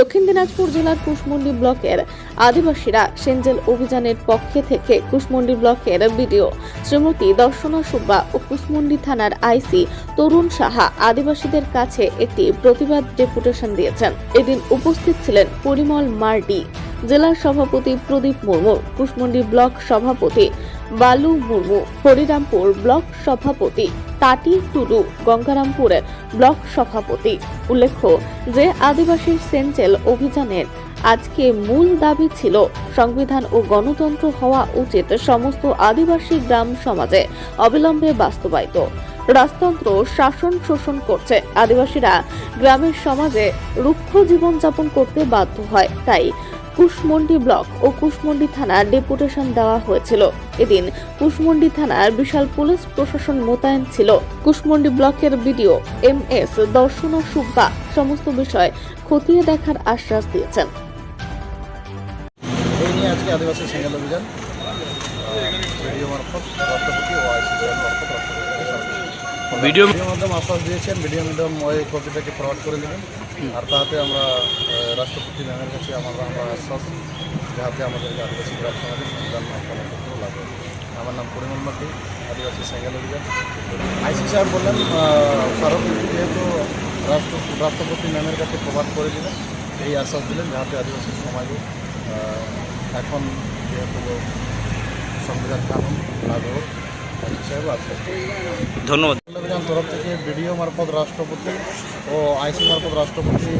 দক্ষিণ দিনাজপুর জেলার কুশমন্ডি ব্লকের আদিবাসীরা সেঞ্জেল অভিযানের পক্ষে থেকে কুশমন্ডি ব্লকের বিডিও শ্রীমতী দর্শনা সুব্বা ও কুশমন্ডি থানার আইসি তরুণ সাহা আদিবাসীদের কাছে একটি প্রতিবাদ ডেপুটেশন দিয়েছেন। এদিন উপস্থিত ছিলেন পরিমল মার্ডি। জেলার সভাপতি প্রদীপ মুর্মু, কুশমন্ডি ব্লক সভাপতি বালু মুর্মু, হরিরামপুর ব্লক সভাপতি তাটি টুডু গঙ্গারামপুরের ব্লক সভাপতি। উল্লেখ্য যে, আদিবাসী সেঞ্চেল অভিযানের আজকে মূল দাবি ছিল সংবিধান ও গণতন্ত্র হওয়া উচিত সমস্ত আদিবাসী গ্রাম সমাজে অবিলম্বে বাস্তবায়িত। রাজতন্ত্র শাসন শোষণ করছে। আদিবাসীরা গ্রামের সমাজে রুক্ষ জীবনযাপন করতে বাধ্য হয়। তাই কুশমন্ডি ব্লক ও কুশমন্ডি থানার ডেপুটেশন দেওয়া হয়েছিল। এদিন কুশমন্ডি থানার বিশাল পুলিশ প্রশাসন মোতায়েন ছিল। কুশমন্ডি ব্লকের BDO M S Darshana Subba সমস্ত বিষয় খতিয়ে দেখার আশ্বাস দিয়েছেন। আজকে অভিযান। ভিডিও মাধ্যম আশ্বাস দিয়েছেন ভিডিও মাধ্যম ওই কপিটাকে ফরওয়ার্ড করে দেবেন। আর তাহাতে আমরা রাষ্ট্রপতি ম্যামের কাছে আমরা আমরা আশ্বাস যাহাতে আমাদেরকে আদিবাসী গ্রাম সমাজে সংবিধান রক্ষণা করতে লাগবে আমার নাম পরিমল মাটি আদিবাসী সিঙ্গেল অভিযান। আইসি সাহেব বললেন আহ, যেহেতু রাষ্ট্র রাষ্ট্রপতি ম্যামের কাছে প্রভাব করে দিলেন এই আশ্বাস দিলেন যাতে আদিবাসী সমাজে এখন যেহেতু সংবিধান কানুন লাগু হোক সাহেব ধন্যবাদ। অভিযান তরফ থেকে বিডিও মারফত রাষ্ট্রপতি ও আইসি মারফত রাষ্ট্রপতি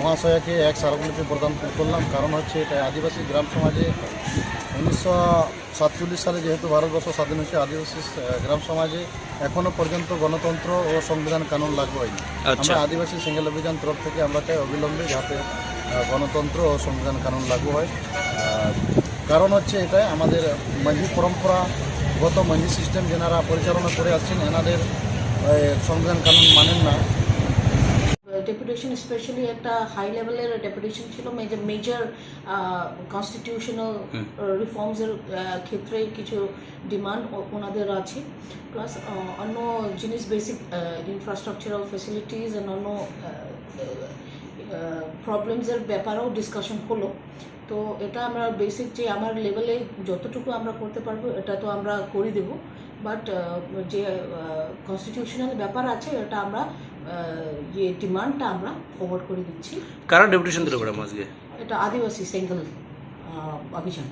মহাশয়াকে এক স্মারকলিপি প্রদান করলাম। কারণ হচ্ছে এটা আদিবাসী গ্রাম সমাজে উনিশশো সাতচল্লিশ সালে যেহেতু ভারতবর্ষ স্বাধীন হয়েছে আদিবাসী গ্রাম সমাজে এখনও পর্যন্ত গণতন্ত্র ও সংবিধান কানুন লাগু হয়নি। আচ্ছা। আমরা আদিবাসী সিঙ্গেল অভিযান তরফ থেকে আমরা চাই অবিলম্বে যাতে গণতন্ত্র ও সংবিধান কানুন লাগু হয়। কারণ হচ্ছে এটা আমাদের মাঝি পরম্পরাগত মাঝি সিস্টেম যেনারা পরিচালনা করে আসছেন এনাদের সংবিধান কানুন মানেন না। ডেপুটেশন স্পেশালি একটা হাই লেভেলের ডেপুটেশন ছিল মেজর মেজর কনস্টিটিউশনাল রিফর্মসের ক্ষেত্রে কিছু ডিমান্ড ওনাদের আছে। প্লাস অন্য জিনিস বেসিক ইনফ্রাস্ট্রাকচারাল ফেসিলিটিস অ্যান্ড অন্য প্রবলেমসের ব্যাপারেও ডিসকাশন হলো। তো এটা আমরা বেসিক যে আমার লেভেলে যতটুকু আমরা করতে পারব এটা তো আমরা করে দেব। বাট যে কনস্টিটিউশনাল ব্যাপার আছে এটা আমরা যে ডিমান্ডটা আমরা ফরওয়ার্ড করে দিচ্ছি। কারণ ডেপুটেশন দিল ম্যাডাম আজকে? এটা আদিবাসী সিঙ্গল অভিযান।